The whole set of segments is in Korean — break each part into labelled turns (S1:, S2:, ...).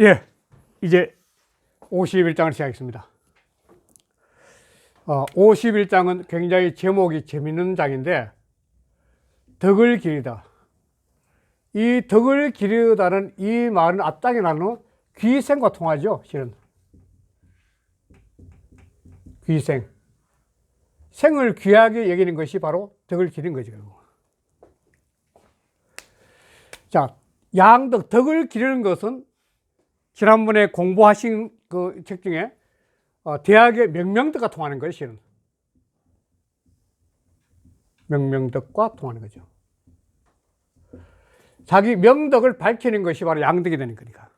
S1: 예, 이제 51장을 시작하겠습니다. 어, 51장은 굉장히 제목이 재밌는 장인데, 덕을 기르다. 이 덕을 기르다는 이 말은 앞장에 나는 귀생과 통하죠, 실은. 귀생. 생을 귀하게 여기는 것이 바로 덕을 기르는 거죠. 자, 양덕, 덕을 기르는 것은 지난번에 공부하신 그 책 중에 어, 대학의 명명덕과 통하는 거예요, 실은. 명명덕과 통하는 거죠. 자기 명덕을 밝히는 것이 바로 양덕이 되는 거니까.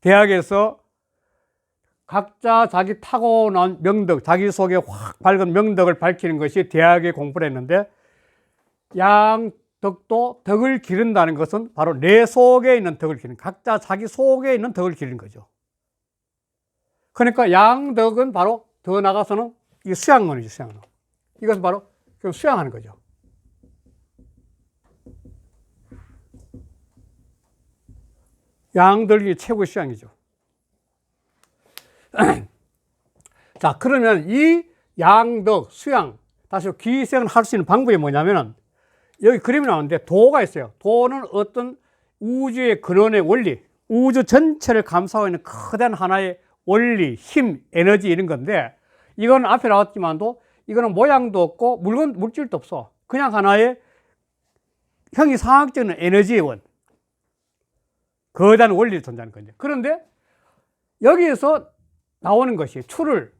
S1: 대학에서 각자 자기 타고난 명덕, 자기 속에 확 밝은 명덕을 밝히는 것이 대학의 공부를 했는데 양 덕도 덕을 기른다는 것은 바로 내 속에 있는 덕을 기르는 각자 자기 속에 있는 덕을 기르는 거죠. 그러니까 양덕은 바로 더 나가서는 이 수양론이죠, 수양론. 이것은 바로 그 수양하는 거죠. 양덕이 최고의 수양이죠. 자, 그러면 이 양덕, 수양, 다시 기생을 할 수 있는 방법이 뭐냐면은 여기 그림이 나오는데 도가 있어요. 도는 어떤 우주의 근원의 원리, 우주 전체를 감싸고 있는 커다란 하나의 원리, 힘, 에너지 이런 건데 이건 앞에 나왔지만도 이거는 모양도 없고 물건, 물질도 없어. 그냥 하나의 형이상학적인 에너지의 원. 거대한 원리를 존재하는 거죠. 그런데 여기에서 나오는 것이 출을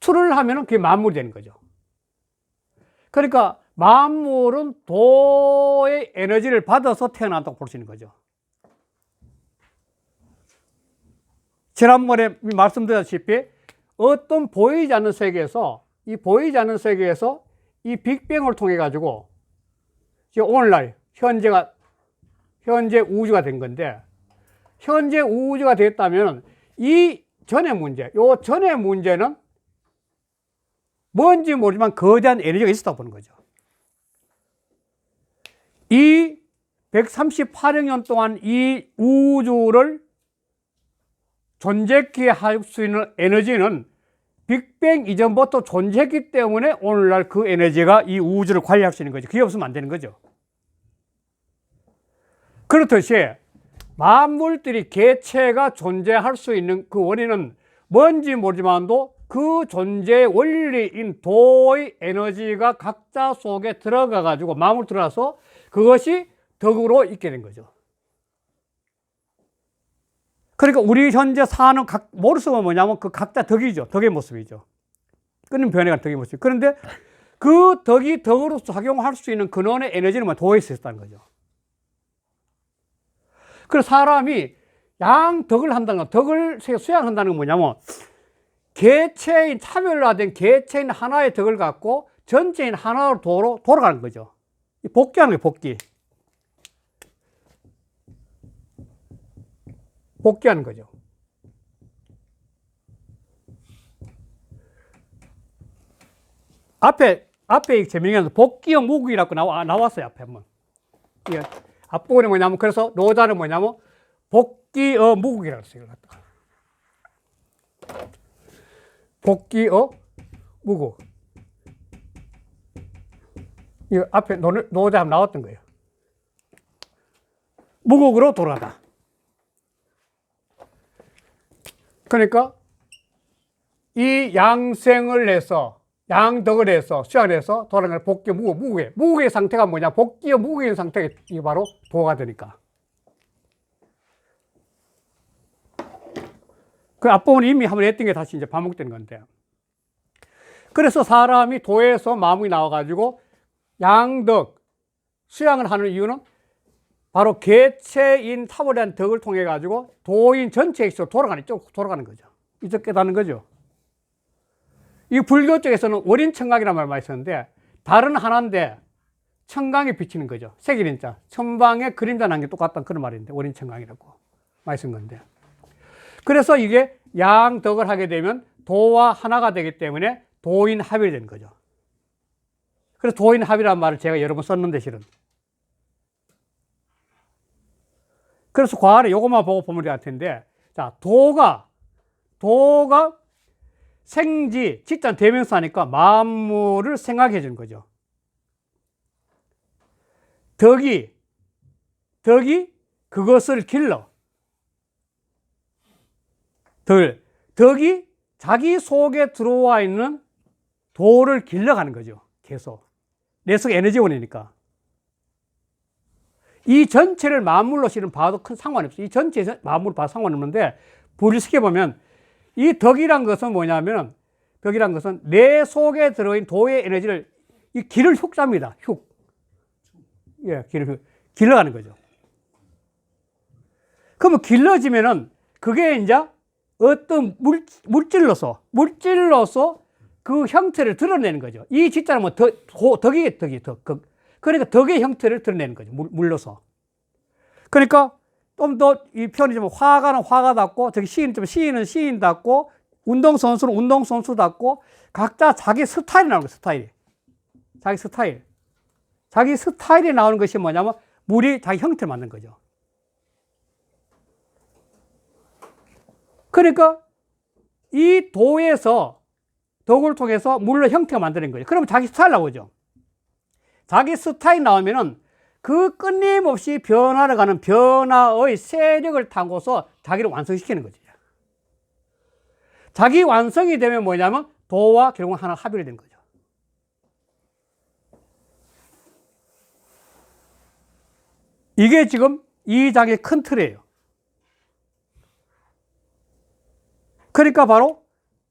S1: 출을 하면은 그게 만물이 되는 거죠. 그러니까 만물은 도의 에너지를 받아서 태어난다고 볼 수 있는 거죠. 지난번에 말씀드렸다시피 어떤 보이지 않는 세계에서 이 보이지 않는 세계에서 이 빅뱅을 통해 가지고 오늘날 현재가 현재 우주가 된 건데 현재 우주가 됐다면 이 전의 문제, 요 전의 문제는 뭔지 모르지만 거대한 에너지가 있었다고 보는 거죠. 이 138억 년 동안 이 우주를 존재케 할 수 있는 에너지는 빅뱅 이전부터 존재했기 때문에 오늘날 그 에너지가 이 우주를 관리할 수 있는 거죠. 그게 없으면 안 되는 거죠. 그렇듯이 만물들이 개체가 존재할 수 있는 그 원인은 뭔지 모르지만도 그 존재의 원리인 도의 에너지가 각자 속에 들어가 가지고 마음을 들어서 그것이 덕으로 있게 된 거죠. 그러니까 우리 현재 사는 각 모습은 뭐냐면 그 각자 덕이죠. 덕의 모습이죠. 끊는 변해가 덕의 모습. 그런데 그 덕이 덕으로 작용할 수 있는 근원의 에너지는 뭐 도에 있었다는 거죠. 그래서 사람이 양 덕을 한다는 건, 덕을 수양한다는 건 뭐냐면, 개체인, 차별화된 개체인 하나의 덕을 갖고 전체인 하나로 도로, 돌아가는 거죠. 복귀하는 거예요, 복귀. 복귀하는 거죠. 앞에, 앞에 재미있는 복귀형 무국이라고 나와, 나왔어요, 앞에 한번. 예. 앞부분이 뭐냐면, 그래서 노자는 뭐냐면, 복귀어 무국이라고 했어요. 복귀 어 무국. 이 앞에 노, 노자 한번 나왔던 거예요. 무국으로 돌아가다. 그러니까 이 양생을 해서 양덕을 해서 수양을 해서 돌아가는 복귀 무국 무국의 무국의 상태가 뭐냐 복귀어 무국의 상태가 이 바로 도가 되니까 그 앞부분 이미 한번 했던 게 다시 이제 반복되는 건데 그래서 사람이 도에서 마음이 나와가지고 양덕 수양을 하는 이유는 바로 개체인 타버리한 덕을 통해 가지고 도인 전체에 있어 돌아가는 쪽 돌아가는 거죠. 이쪽 깨닫는 거죠. 이 불교 쪽에서는 원인 청각이라는 말 많이 쓰는데 다른 하나인데 청강에 비치는 거죠. 색일인자. 천방에 그림자 난 게 똑같다는 그런 말인데 원인 청강이라고 많이 쓴 건데. 그래서 이게 양덕을 하게 되면 도와 하나가 되기 때문에 도인 합이 되는 거죠. 그래서 도인 합이라는 말을 제가 여러 번 썼는데 실은 그래서 그 아래 요것만 보고 보면 될 텐데, 자, 도가, 도가 생지, 직장 대명사 니까 만물을 생각해 주는 거죠. 덕이, 덕이 그것을 길러. 덕, 덕이 자기 속에 들어와 있는 도를 길러가는 거죠. 계속. 내 속에 에너지원이니까. 이 전체를 만물로 실은 봐도 큰 상관이 없어요. 이 전체 만물로 봐도 상관없는데, 분리시켜 보면, 이 덕이란 것은 뭐냐면, 덕이란 것은 내 속에 들어있는 도의 에너지를, 이 길을 흉자입니다. 흉. 예, 길을, 길러가는 거죠. 그러면 길러지면은, 그게 이제 어떤 물, 물질로서, 물질로서 그 형태를 드러내는 거죠. 이 짓자는 뭐 덕, 도, 덕이, 덕이, 덕. 그, 그러니까 덕의 형태를 드러내는 거죠. 물, 물로서. 그러니까 좀 더 이 표현이 좀 화가는 화가답고, 저기 시인은 좀 시인은 시인답고, 운동선수는 운동선수답고, 각자 자기 스타일이 나오는 거예요, 스타일이. 자기 스타일. 자기 스타일이 나오는 것이 뭐냐면, 물이 자기 형태를 만든 거죠. 그러니까 이 도에서 덕을 통해서 물로 형태가 만드는 거죠. 그러면 자기 스타일 나오죠. 자기 스타일 나오면은 그 끊임없이 변화를 가는 변화의 세력을 타고서 자기를 완성시키는 거죠. 자기 완성이 되면 뭐냐면 도와 결국 하나 합의가 된 거죠. 이게 지금 이 장의 큰 틀이에요. 그러니까 바로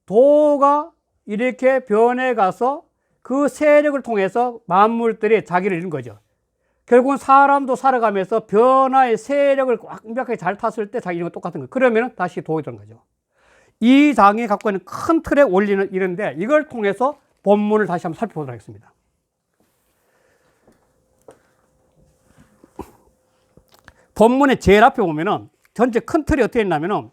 S1: 도가 이렇게 변해 가서 그 세력을 통해서 만물들이 자기를 잃는 거죠. 결국은 사람도 살아가면서 변화의 세력을 완벽하게 잘 탔을 때 자기 이런 거 똑같은 거예요. 그러면 다시 도이 되는 거죠. 이 장이 갖고 있는 큰 틀의 원리는 이런데 이걸 통해서 본문을 다시 한번 살펴보도록 하겠습니다. 본문의 제일 앞에 보면은 전체 큰 틀이 어떻게 있냐면은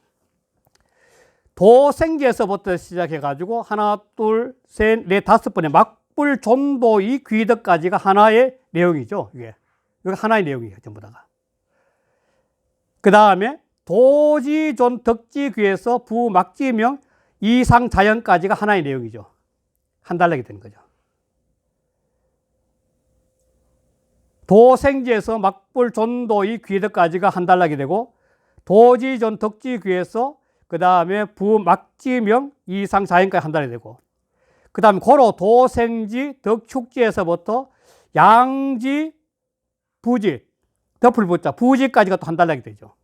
S1: 도생계에서부터 시작해가지고 하나, 둘, 셋, 넷, 다섯 번의 막불 존도이 귀덕까지가 하나의 내용이죠. 이게 이게 하나의 내용이에요. 전부 다가. 그 다음에 도지 존 덕지 귀에서 부 막지명 이상 자연까지가 하나의 내용이죠. 한 달락이 되는 거죠. 도생지에서 막불 존도이 귀덕까지가 한 달락이 되고 도지 존 덕지 귀에서 그 다음에 부막지명 이상 자연까지 한 달이 되고 그 다음에 고로 도생지 덕축지에서부터 양지 부지 덮을 붙자 부지까지가 또 한 달락이 되죠.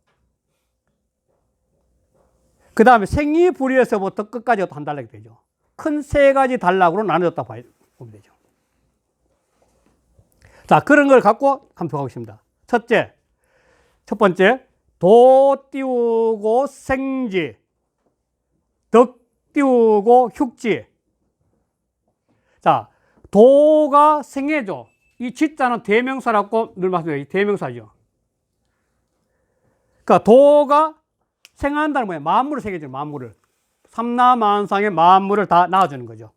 S1: 그 다음에 생이불이에서부터 끝까지가 또 한 달락이 되죠. 큰 세 가지 단락으로 나눠졌다 보면 되죠. 자, 그런 걸 갖고 한번 보겠습니다. 첫째, 첫 번째, 도 띄우고 생지, 덕 띄우고 흉지. 자, 도가 생해죠. 이 지자는 대명사라고 늘 말씀드려요. 대명사죠. 그러니까 도가 생한다는 뭐예요? 만물을 새겨주는 만물을. 삼라만상의 만물을 다 낳아주는 거죠.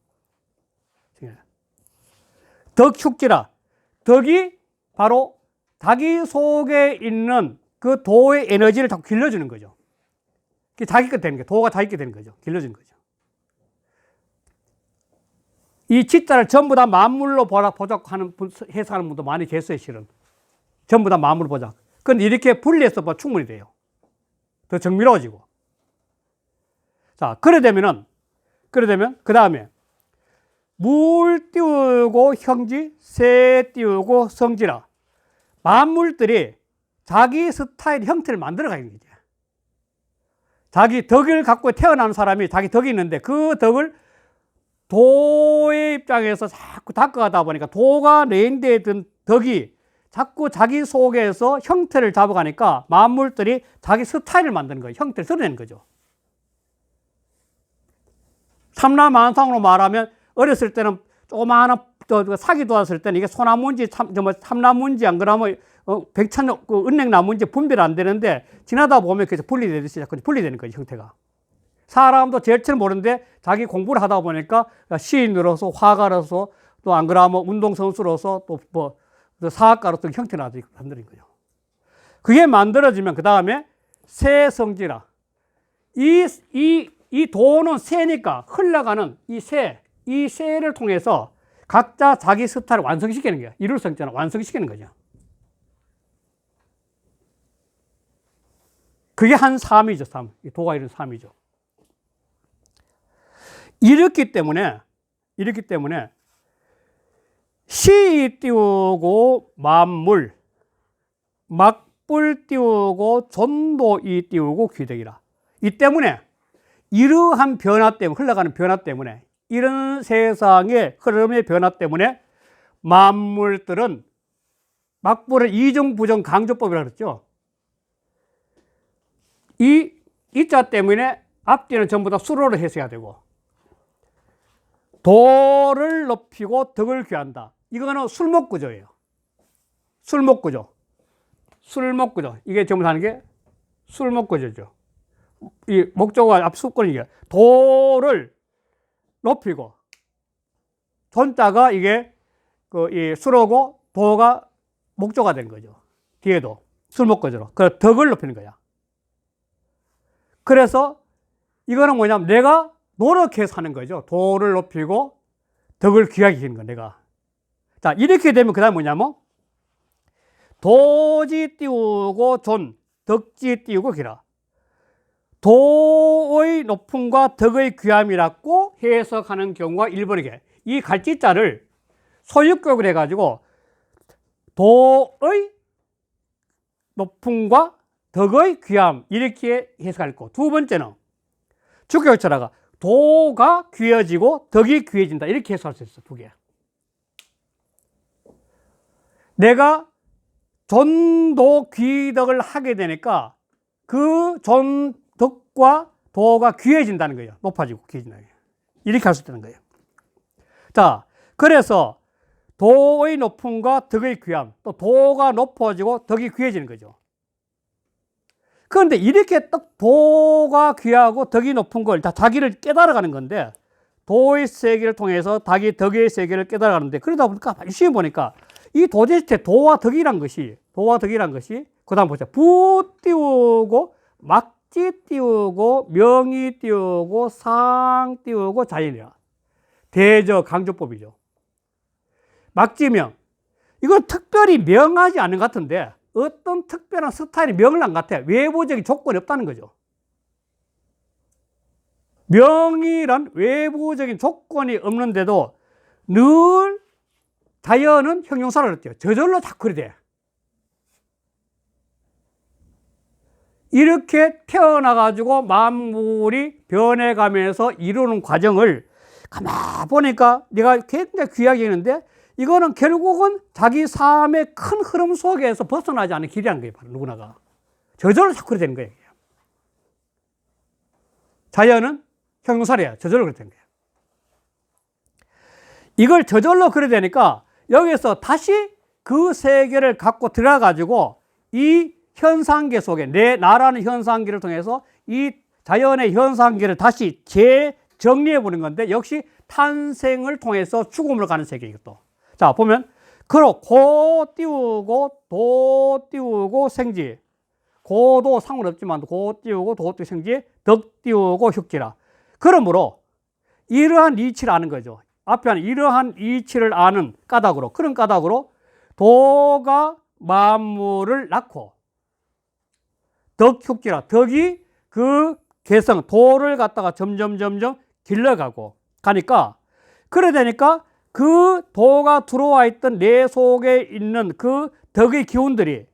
S1: 덕축지라. 덕이 바로 자기 속에 있는 그 도의 에너지를 다 길러주는 거죠. 그게 자기 것 되는 거예요. 도가 자기 것 되는 거죠. 길러주는 거죠. 이 지자를 전부 다 만물로 보라, 보자고 하는 분, 해석하는 분도 많이 계세요, 실은. 전부 다 만물로 보자. 근데 이렇게 분리해서 봐 충분히 돼요. 더 정밀해지고. 자, 그래 되면은, 그래 되면, 그 다음에, 물 띄우고 형지, 새 띄우고 성지라. 만물들이 자기 스타일 형태를 만들어 가는 거죠. 자기 덕을 갖고 태어난 사람이 자기 덕이 있는데 그 덕을 도의 입장에서 자꾸 닦아가다 보니까 도가 내인대에 든 덕이 자꾸 자기 속에서 형태를 잡아가니까 만물들이 자기 스타일을 만드는 거예요. 형태를 드러내는 거죠. 삼라만상으로 말하면 어렸을 때는 조그마한 또 사기 도왔을 때는 이게 소나무인지 참, 뭐 참나무인지 안 그러면 어, 백천 그 은행나무인지 분별 안 되는데 지나다 보면 그래서 분리되듯이 자꾸 분리되는 거죠 형태가. 사람도 제일 처음 모르는데 자기 공부를 하다 보니까 시인으로서 화가로서 또 안 그러면 운동선수로서 또 뭐 사학가로서 형태를 만드는 거죠. 그게 만들어지면 그 다음에 새 성지라. 이, 이, 이 도는 새니까 흘러가는 이 새, 이 새를 통해서 각자 자기 스타를 완성시키는 거야. 이룰 수 있잖아. 완성시키는 거죠. 그게 한 삶이죠, 삶. 이 도가 이룬 삶이죠. 이렇기 때문에, 이렇기 때문에, 시 띄우고 만물, 막불 띄우고 전도이 띄우고 귀덕이라. 이 때문에, 이러한 변화 때문에, 흘러가는 변화 때문에, 이런 세상의 흐름의 변화 때문에 만물들은 막불을 이중, 부정, 강조법이라고 그랬죠. 이 이 자 때문에 앞뒤는 전부 다 수로를 해서야 되고 도를 높이고 덕을 귀한다. 이거는 술목구조예요. 술목구조. 술목구조. 이게 전부 다 하는 게 술목구조죠. 이 목적어가 앞 수권이 게 도를 높이고 전자가 이게 그 이 수로고 도가 목조가 된 거죠. 뒤에도 술목구조로. 그 덕을 높이는 거야. 그래서 이거는 뭐냐면 내가 노력해서 하는 거죠. 도를 높이고 덕을 귀하게 하는 거 내가. 자, 이렇게 되면 그다음 뭐냐면 도지 띄우고 존, 덕지 띄우고 기라. 도의 높음과 덕의 귀함이라고 해석하는 경우가 일본에게 이 갈지자를 소유격을 해가지고 도의 높음과 덕의 귀함 이렇게 해석할 거. 두 번째는 주격철화가 도가 귀해지고 덕이 귀해진다 이렇게 해석할 수 있어 두 개. 내가 전도 귀덕을 하게 되니까 그 전덕과 도가 귀해진다는 거예요. 높아지고 귀해진다는 거예요. 이렇게 할 수 있다는 거예요. 자, 그래서 도의 높음과 덕의 귀함, 또 도가 높아지고 덕이 귀해지는 거죠. 그런데 이렇게 딱 도가 귀하고 덕이 높은 걸 다 자기를 깨달아가는 건데 도의 세계를 통해서 닭이 덕의 세계를 깨달아가는데 그러다 보니까 열심히 보니까 이 도대체 도와 덕이란 것이 도와 덕이란 것이 그다음 보자. 부 띄우고 막지 띄우고 명이 띄우고 상 띄우고 자연이라 대저 강조법이죠. 막지명. 이건 특별히 명하지 않은 것 같은데 어떤 특별한 스타일이 안 같아. 외부적인 조건이 없다는 거죠. 명이란 외부적인 조건이 없는데도 늘 자연은 형용사를 그랬죠. 저절로 자꾸 그래 돼. 이렇게 태어나가지고 만물이 변해가면서 이루는 과정을 가만 보니까 내가 굉장히 귀하게 했는데 이거는 결국은 자기 삶의 큰 흐름 속에서 벗어나지 않는 길이라는 거예요. 누구나가. 저절로 자꾸 되는 거예요. 자연은 형용사래요. 저절로 그렇게 되는 거예요. 이걸 저절로 그래 되니까 여기서 다시 그 세계를 갖고 들어가가지고 이 현상계 속에 내 나라는 현상계를 통해서 이 자연의 현상계를 다시 재정리해 보는 건데 역시 탄생을 통해서 죽음으로 가는 세계 이것도. 자, 보면 그로 고 띄우고 도 띄우고 생지. 고도 상관없지만 고 띄우고 도 띄우고 생지, 덕 띄우고 흉지라. 그러므로 이러한 이치를 아는 거죠. 앞에 하는 이러한 이치를 아는 까닭으로 그런 까닭으로 도가 만물을 낳고 덕 흉지라 덕이 그 개성 도를 갖다가 점점 점점 길러가고 가니까 그래 되니까 그 도가 들어와 있던 내 속에 있는 그 덕의 기운들이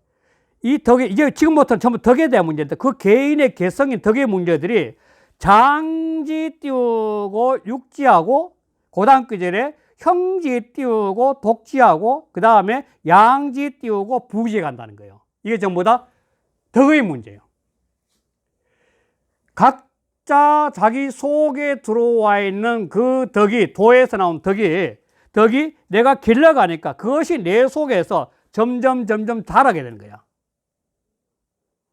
S1: 이 덕의 이제 지금부터는 전부 덕에 대한 문제인데 그 개인의 개성인 덕의 문제들이 장지 띄우고 육지하고 고등학교 전에 형지 띄우고 독지하고 그 다음에 양지 띄우고 부지에 간다는 거예요. 이게 전부 다 덕의 문제예요. 각자 자기 속에 들어와 있는 그 덕이 도에서 나온 덕이 덕이 내가 길러가니까 그것이 내 속에서 점점 점점 자라게 되는 거야.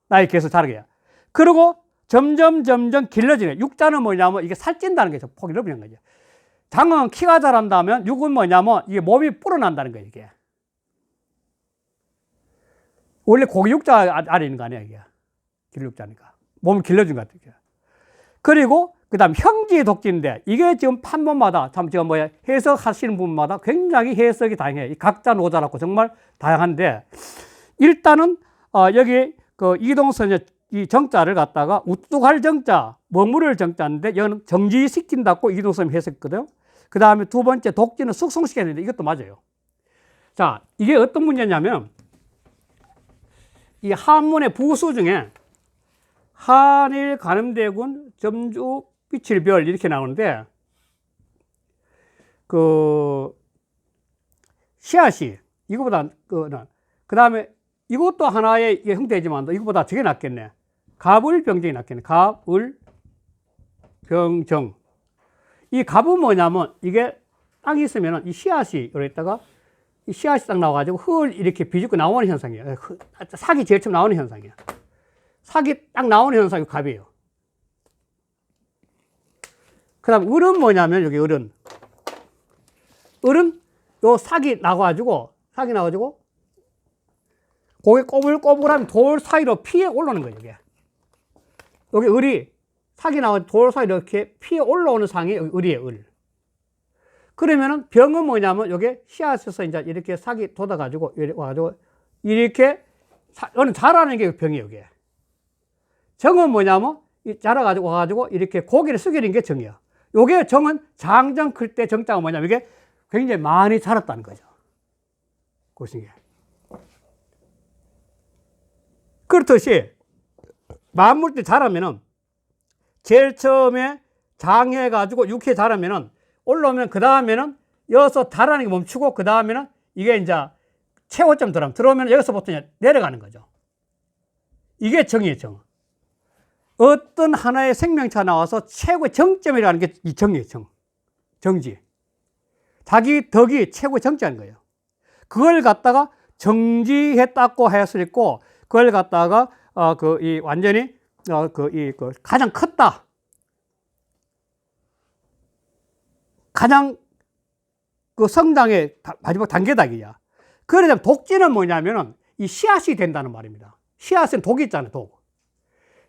S1: 나의 계속 자라게. 그리고 점점 점점 길러지네. 육자는 뭐냐면 이게 살찐다는 게 폭이 넓는 거죠. 장은 키가 자란다면 육은 뭐냐면 이게 몸이 불어난다는 거예요, 이게. 원래 고기 육자 아- 아래 있는 거 아니야, 이게. 길육자니까. 몸을 길러준 것 같아요. 그리고 그 다음 형지 독지인데 이게 지금 판본마다 참 지금 뭐야 해석하시는 분마다 굉장히 해석이 다양해. 이 각자 노자라고 정말 다양한데 일단은 어, 여기 그 이동선의 이 정자를 갖다가 우뚝할 정자, 머무를 정자인데 이거는 정지시킨다고 이동선 해석했거든요. 그 다음에 두 번째 독지는 숙성시켰는데 이것도 맞아요. 자, 이게 어떤 문제냐면 이 한문의 부수 중에 한일 가늠대군 점주 빛일별 이렇게 나오는데 그 씨앗이 이거보다 그 다음에 이것도 하나의 형태지만 이거보다 저게 낫겠네. 갑을병정이 낫겠네. 갑을병정. 이 갑은 뭐냐면 이게 땅이 있으면 이 씨앗이 있다가 이 씨앗이 딱 나와가지고 흙을 이렇게 비집고 나오는 현상이에요. 흙, 사기 제일 처음 나오는 현상이에요. 사기 딱 나오는 현상이 갑이에요. 그 다음 을은 뭐냐면 여기 을은 을은 요 사기 나가지고 사기 나가지고 고개 꼬불꼬불한 돌 사이로 피해 올라오는 거예요. 이게 여기 을이 사기 나가 돌 사이로 이렇게 피해 올라오는 상이 여기 을이에요. 을. 그러면은 병은 뭐냐면 여기 씨앗에서 이제 이렇게 사기 돋아가지고 와가지고 이렇게 사, 어는 자라는 게 병이에요. 이게. 정은 뭐냐면 이 자라가지고 와가지고 이렇게 고개를 숙이는 게 정이야. 요게 정은 장정 클 때 정자가 뭐냐면 이게 굉장히 많이 자랐다는 거죠. 게. 그렇듯이 만물때 자라면은 제일 처음에 장해가지고 육해 자라면은 올라오면 그 다음에는 여기서 자라는 게 멈추고 그 다음에는 이게 이제 최고점 들어가면 들어오면 여기서부터 내려가는 거죠. 이게 정이에요, 정. 어떤 하나의 생명체가 나와서 최고의 정점이라는 게 이 정이에요, 정. 정지. 자기 덕이 최고의 정지하는 거예요. 그걸 갖다가 정지했다고 할 수 있고, 그걸 갖다가, 어, 그, 이, 완전히, 어, 그, 이, 그, 가장 컸다. 가장 그 성장의 다- 마지막 단계다, 이야. 그러자면 독지는 뭐냐면은 이 씨앗이 된다는 말입니다. 씨앗은 독이 있잖아요, 독.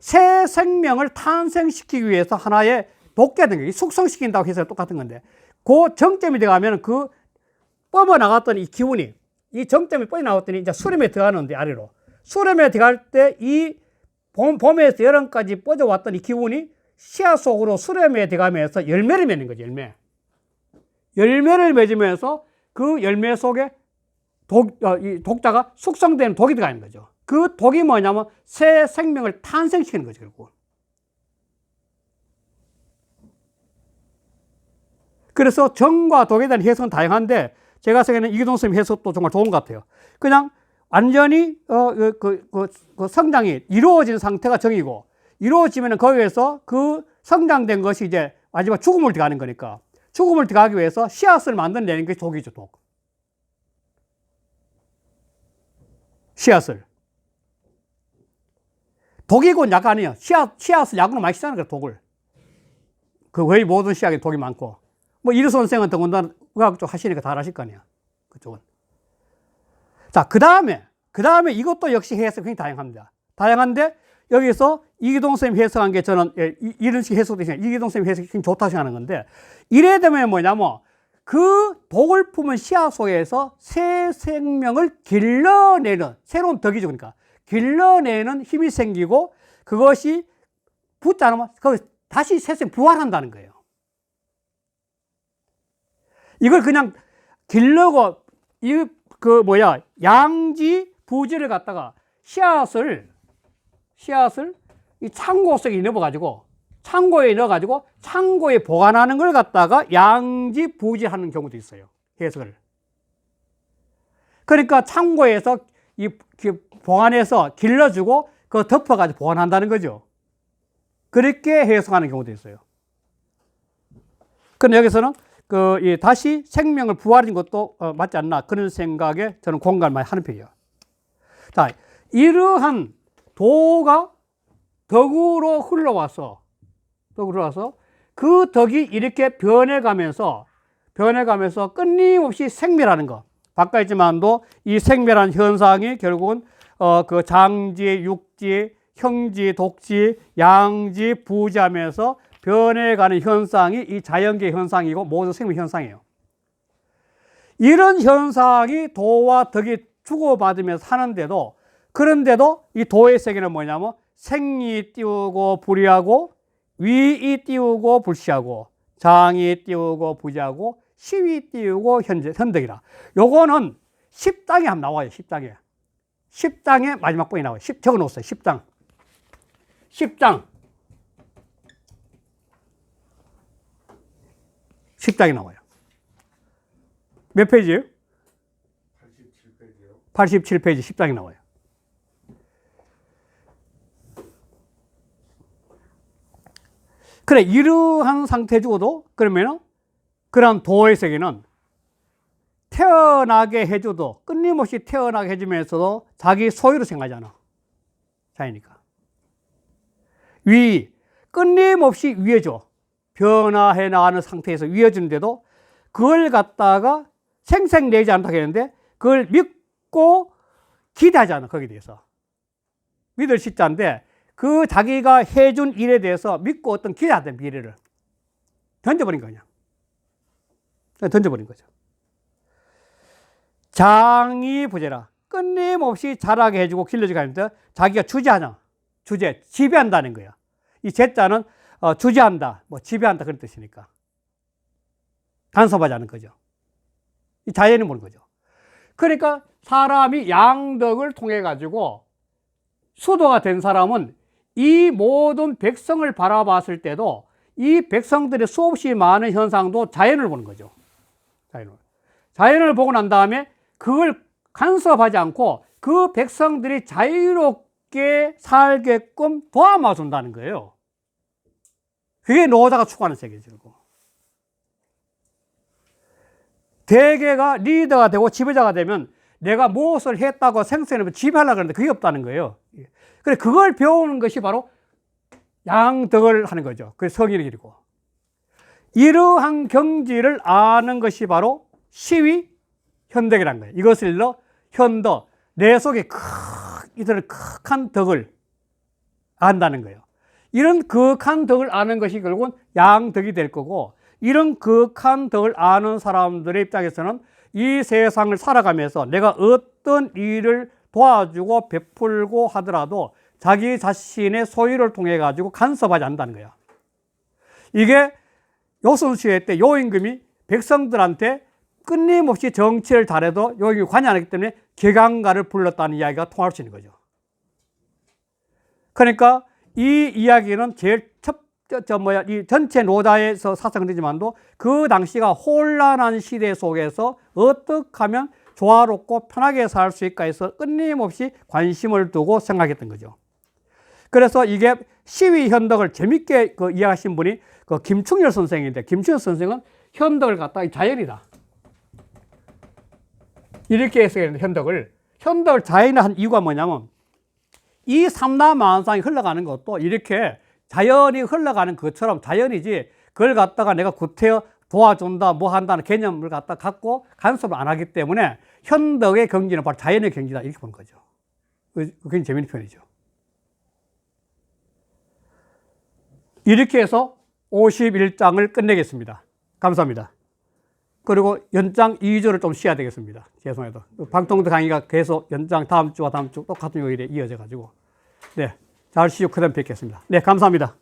S1: 새 생명을 탄생시키기 위해서 하나의 된 게, 숙성시킨다고 해서 똑같은 건데, 그 정점이 돼가면 그 뻗어나갔던 이 기운이, 이 정점이 뻗어나갔더니 이제 수렴에 들어가는데, 아래로. 수렴에 들어갈 때 이 봄, 봄에서 여름까지 뻗어왔던 이 기운이 씨앗 속으로 수렴에 들어가면서 열매를 맺는 거죠, 열매. 열매를 맺으면서 그 열매 속에 독, 어, 이 독자가 숙성되는 독이 들어가는 거죠. 그 독이 뭐냐면 새 생명을 탄생시키는 거죠, 결국. 그래서 정과 독에 대한 해석은 다양한데 제가 생각에는 이기동 선생님 해석도 정말 좋은 것 같아요. 그냥 완전히 어, 그, 그, 그, 그 성장이 이루어진 상태가 정이고 이루어지면 거기에서 그 성장된 것이 이제 마지막 죽음을 들어가는 거니까 죽음을 들어가기 위해서 씨앗을 만들어내는 게 독이죠, 독. 씨앗을. 독이고 약 아니에요. 씨앗, 씨앗을 약으로 많이 쓰는 거예요, 독을. 그 거의 모든 씨앗에 독이 많고. 뭐, 이르 선생은 더군다나 의학 쪽 하시니까 다 아실 거 아니야. 그쪽은. 자, 그 다음에, 그 다음에 이것도 역시 해석이 다양합니다. 다양한데, 여기서 이기동 선생님 해석한 게 저는 예, 이- 이런 식 해석도 있어요. 이기동 선생님 해석이 굉장히 좋다 생각하는 건데, 이래 되면 뭐냐면, 그 독을 품은 씨앗 속에서 새 생명을 길러내는, 새로운 덕이죠. 그러니까. 길러내는 힘이 생기고, 그것이 붙지 않으면, 그 다시 새생 부활한다는 거예요. 이걸 그냥 길러고, 이, 그, 뭐야, 양지 부지를 갖다가 씨앗을, 씨앗을 이 창고 속에 넣어 가지고, 창고에 넣어 가지고, 창고에 보관하는 걸 갖다가 양지 부지하는 경우도 있어요. 해석을. 그러니까 창고에서 이그 보관해서 길러주고, 그 덮어가지고 보관한다는 거죠. 그렇게 해석하는 경우도 있어요. 그런데 여기서는 그, 이 다시 생명을 부활인 것도 어, 맞지 않나 그런 생각에 저는 공감을 많이 하는 편이에요. 자, 이러한 도가 덕으로 흘러와서, 덕으로 와서 그 덕이 이렇게 변해가면서, 변해가면서 끊임없이 생멸하는 것. 바꿔 있지만도 이 생멸한 현상이 결국은 어, 그 장지, 육지, 형지, 독지, 양지, 부지하면서 변해가는 현상이 이 자연계 현상이고 모든 생명 현상이에요. 이런 현상이 도와 덕이 주고받으면서 사는데도 그런데도 이 도의 세계는 뭐냐면 생이 띄우고 불이하고 위이 띄우고 불시하고 장이 띄우고 부지하고 시위 띄우고 현재 현덕이라. 요거는 10장에 한번 나와요. 10장에. 10장에 마지막 번이 나와요. 10 적어 놓았어요. 10장. 10장. 10장이 나와요. 몇 페이지예요?
S2: 87페이지요.
S1: 87페이지 10장이 나와요. 그래, 이러한 상태 주고도 그러면은 그런 도의 세계는 태어나게 해줘도 끊임없이 태어나게 해주면서도 자기 소유로 생각하잖아. 자이니까. 위, 끊임없이 위해줘. 변화해 나가는 상태에서 위해주는데도 그걸 갖다가 생생내지 않다고 했는데 그걸 믿고 기대하지 않아, 거기에 대해서. 믿을 십자인데 그 자기가 해준 일에 대해서 믿고 어떤 기대하던 미래를 던져버린 거냐. 그냥 던져버린 거죠. 장이 부재라. 끊임없이 자라게 해주고 길러주게 하는데 자기가 주재하냐. 주재, 지배한다는 거야. 이 제자는 어, 주재한다, 뭐 지배한다 그런 뜻이니까. 간섭하지 않은 거죠. 이 자연이 보는 거죠. 그러니까 사람이 양덕을 통해 가지고 수도가 된 사람은 이 모든 백성을 바라봤을 때도 이 백성들의 수없이 많은 현상도 자연을 보는 거죠. 자연을. 자연을 보고 난 다음에 그걸 간섭하지 않고 그 백성들이 자유롭게 살게끔 도와마 준다는 거예요. 그게 노자가 추구하는 세계죠. 대개가 리더가 되고 지배자가 되면 내가 무엇을 했다고 생생하면 지배하려고 하는데 그게 없다는 거예요. 그래, 그걸 배우는 것이 바로 양덕을 하는 거죠. 그게 성인의 길이고. 이러한 경지를 아는 것이 바로 시위 현덕이라는 거예요. 이것을 일러 현덕, 내 속에 크, 이들은 극한 덕을 안다는 거예요. 이런 극한 덕을 아는 것이 결국은 양덕이 될 거고, 이런 극한 덕을 아는 사람들의 입장에서는 이 세상을 살아가면서 내가 어떤 일을 도와주고 베풀고 하더라도 자기 자신의 소유를 통해 가지고 간섭하지 않는다는 거야. 이게 요순시회 때 요임금이 백성들한테 끊임없이 정치를 잘해도 요임금이 관여 안 하기 때문에 개강가를 불렀다는 이야기가 통할 수 있는 거죠. 그러니까 이 이야기는 제일 첫, 저, 저 뭐야, 이 전체 노자에서 사상되지만도 그 당시가 혼란한 시대 속에서 어떻게 하면 조화롭고 편하게 살 수 있을까 해서 끊임없이 관심을 두고 생각했던 거죠. 그래서 이게 시위 현덕을 재밌게 그 이해하신 분이 그 김충렬 선생인데 김충렬 선생은 현덕을 갖다가 자연이다. 이렇게 해석했는데 현덕을 현덕을 자연한 이유가 뭐냐면 이 삼라만상이 흘러가는 것도 이렇게 자연이 흘러가는 것처럼 자연이지 그걸 갖다가 내가 구태여 도와준다 뭐 한다는 개념을 갖다 갖고 간섭을 안 하기 때문에 현덕의 경지는 바로 자연의 경지다 이렇게 보는 거죠. 굉장히 재미있는 표현이죠. 이렇게 해서 51장을 끝내겠습니다. 감사합니다. 그리고 연장 2주를 좀 쉬어야 되겠습니다. 죄송해도. 방통도 강의가 계속 연장 다음 주와 다음 주 똑같은 요일에 이어져 가지고. 네. 잘 쉬고 그다음 뵙겠습니다. 네, 감사합니다.